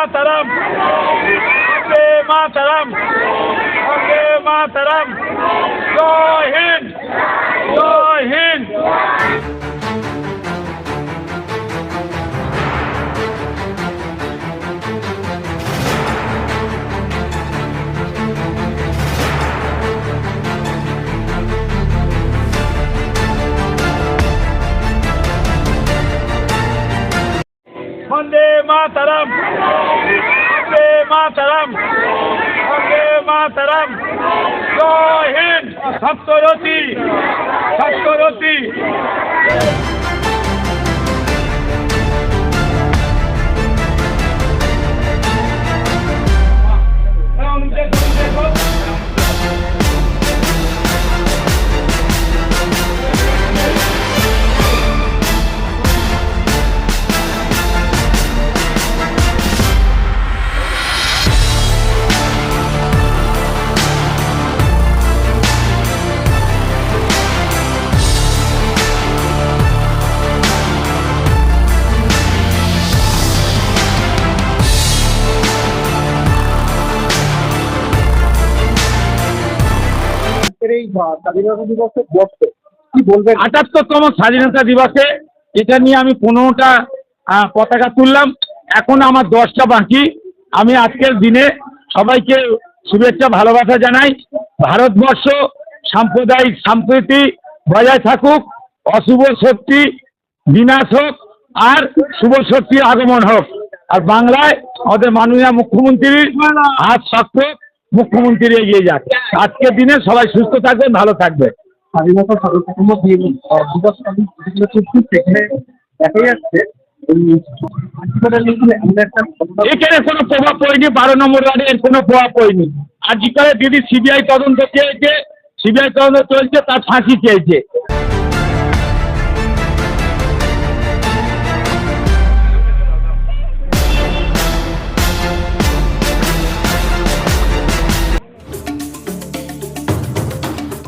मातरम। वंदे मातरम। वंदे मातरम। जय हिंद। जय हिंद। वंदे मातरम। मातरम। वंदे मातरम। जय हिंद। सबको रोटी আজকের এই স্বাধীনতা আটাত্তরতম স্বাধীনতা দিবসে এটা নিয়ে আমি পনেরোটা পতাকা তুললাম। এখন আমার দশটা বাকি। আমি আজকের দিনে সবাইকে শুভেচ্ছা, ভালোবাসা জানাই। ভারতবর্ষ সাম্প্রদায়িক সম্প্রীতি বজায় থাকুক, অশুভ শক্তি বিনাশ হোক, আর শুভ শক্তির আগমন হোক। আর বাংলায় আমাদের মাননীয় মুখ্যমন্ত্রীর হাত শক্ত। মুখ্যমন্ত্রী এগিয়ে যাক। আজকের দিনে সবাই সুস্থ থাকবেন ভালো থাকবে। স্বাধীনতা সর্বপ্রথম দিবস সেখানে দেখা যাচ্ছে এখানে কোনো প্রভাব পড়েনি বারো নম্বর ওয়ার্ডে এর কোনো প্রভাব পড়েনি। আজকালে দিদি সিবিআই তদন্ত চেয়েছে সিবিআই তদন্ত চলছে তার ফাঁসি চেয়েছে।